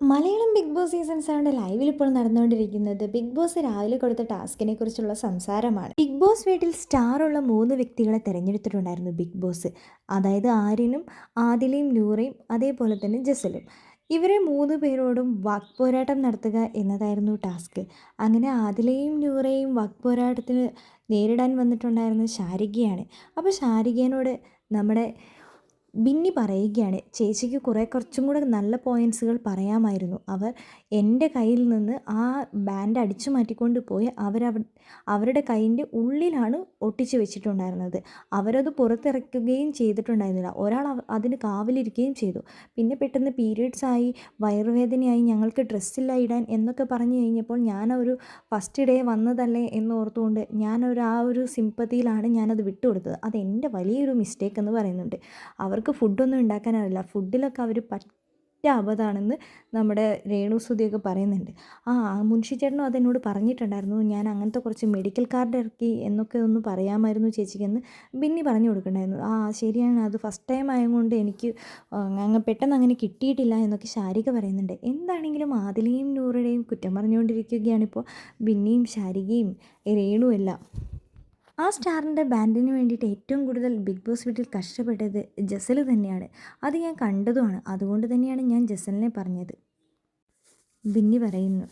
Malayalam big boss season സെവന്റെ ലൈവിൽ ഇപ്പോൾ നടന്നുകൊണ്ടിരിക്കുന്നത് ബിഗ് ബോസ് രാവിലെ കൊടുത്ത ടാസ്കിനെ കുറിച്ചുള്ള സംസാരമാണ്. ബിഗ് ബോസ് വീട്ടിൽ സ്റ്റാർ ഉള്ള മൂന്ന് വ്യക്തികളെ തിരഞ്ഞെടുത്തിട്ടുണ്ടായിരുന്നു ബിഗ് ബോസ്. അതായത് ആര്യനും ആദിലയും നൂറയും അതേപോലെ തന്നെ ജസലും. ഇവരെ മൂന്ന് പേരോടും വാക്പോരാട്ടം നടത്തുക എന്നതായിരുന്നു ടാസ്ക്. അങ്ങനെ ആദിലയും നൂറയും വാക്പോരാട്ടത്തിന് നേരിടാൻ വന്നിട്ടുണ്ടായിരുന്നു ശാരികയാണ്. അപ്പോൾ ശാരികേനോട് നമ്മുടെ ബിന്നി പറയുകയാണ് ചേച്ചിക്ക് കുറേ കുറച്ചും കൂടെ നല്ല പോയിന്റ്സുകൾ പറയാമായിരുന്നു. അവർ എന്റെ കയ്യിൽ നിന്ന് ആ ബാൻഡ് അടിച്ചു മാറ്റിക്കൊണ്ട് പോയി അവരവ അവരുടെ കൈയിന്റെ ഉള്ളിലാണ് ഒട്ടിച്ച് വെച്ചിട്ടുണ്ടായിരുന്നത്. അവരത് പുറത്തിറക്കുകയും ചെയ്തിട്ടുണ്ടായിരുന്നില്ല. ഒരാൾ അതിന് കാവലിരിക്കുകയും ചെയ്തു. പിന്നെ പെട്ടെന്ന് പീരീഡ്സ് ആയി വയറുവേദനയായി ഞങ്ങൾക്ക് ഡ്രസ്സില്ല ഇടാൻ എന്നൊക്കെ പറഞ്ഞു കഴിഞ്ഞപ്പോൾ ഞാൻ ഒരു ഫസ്റ്റ് ഡേ വന്നതല്ലേ എന്ന് ഓർത്തുകൊണ്ട് ഞാനൊരു ആ ഒരു സിമ്പതിയിലാണ് ഞാനത് വിട്ടുകൊടുത്തത്. അത് എന്റെ വലിയൊരു മിസ്റ്റേക്ക് എന്ന് പറയുന്നുണ്ട്. അവർക്ക് ഫുഡൊന്നും ഉണ്ടാക്കാൻ ഫുഡിലൊക്കെ അവർ പറ്റ അബദ്ധമാണെന്ന് നമ്മുടെ രേണു സുധിയൊക്കെ പറയുന്നുണ്ട്. ആ മുൻഷി ചേട്ടനും അതെന്നോട് പറഞ്ഞിട്ടുണ്ടായിരുന്നു. ഞാൻ അങ്ങനത്തെ കുറച്ച് മെഡിക്കൽ കാർഡ് ഇറക്കി എന്നൊക്കെ ഒന്ന് പറയാമായിരുന്നു ചേച്ചിക്കെന്ന് ബിന്നി പറഞ്ഞു കൊടുക്കണ്ടായിരുന്നു. ആ ശരിയാണ്. അത് ഫസ്റ്റ് ടൈം ആയതുകൊണ്ട് എനിക്ക് അങ്ങ് പെട്ടെന്ന് അങ്ങനെ കിട്ടിയിട്ടില്ല എന്നൊക്കെ ശാരിക പറയുന്നുണ്ട്. എന്താണെങ്കിലും ആദിലയും നൂറുടെയും കുറ്റം പറഞ്ഞുകൊണ്ടിരിക്കുകയാണിപ്പോൾ ബിന്നിയും ശാരികയും രേണുവും എല്ലാം. ആ സ്റ്റാറിന്റെ ബാൻഡിന് വേണ്ടിയിട്ട് ഏറ്റവും കൂടുതൽ ബിഗ് ബോസ് വീട്ടിൽ കഷ്ടപ്പെട്ടത് ജസൽ തന്നെയാണ്. അത് ഞാൻ കണ്ടതുമാണ്. അതുകൊണ്ട് തന്നെയാണ് ഞാൻ ജസലിനെ പറഞ്ഞത്. ബിന്നി പറയുന്നു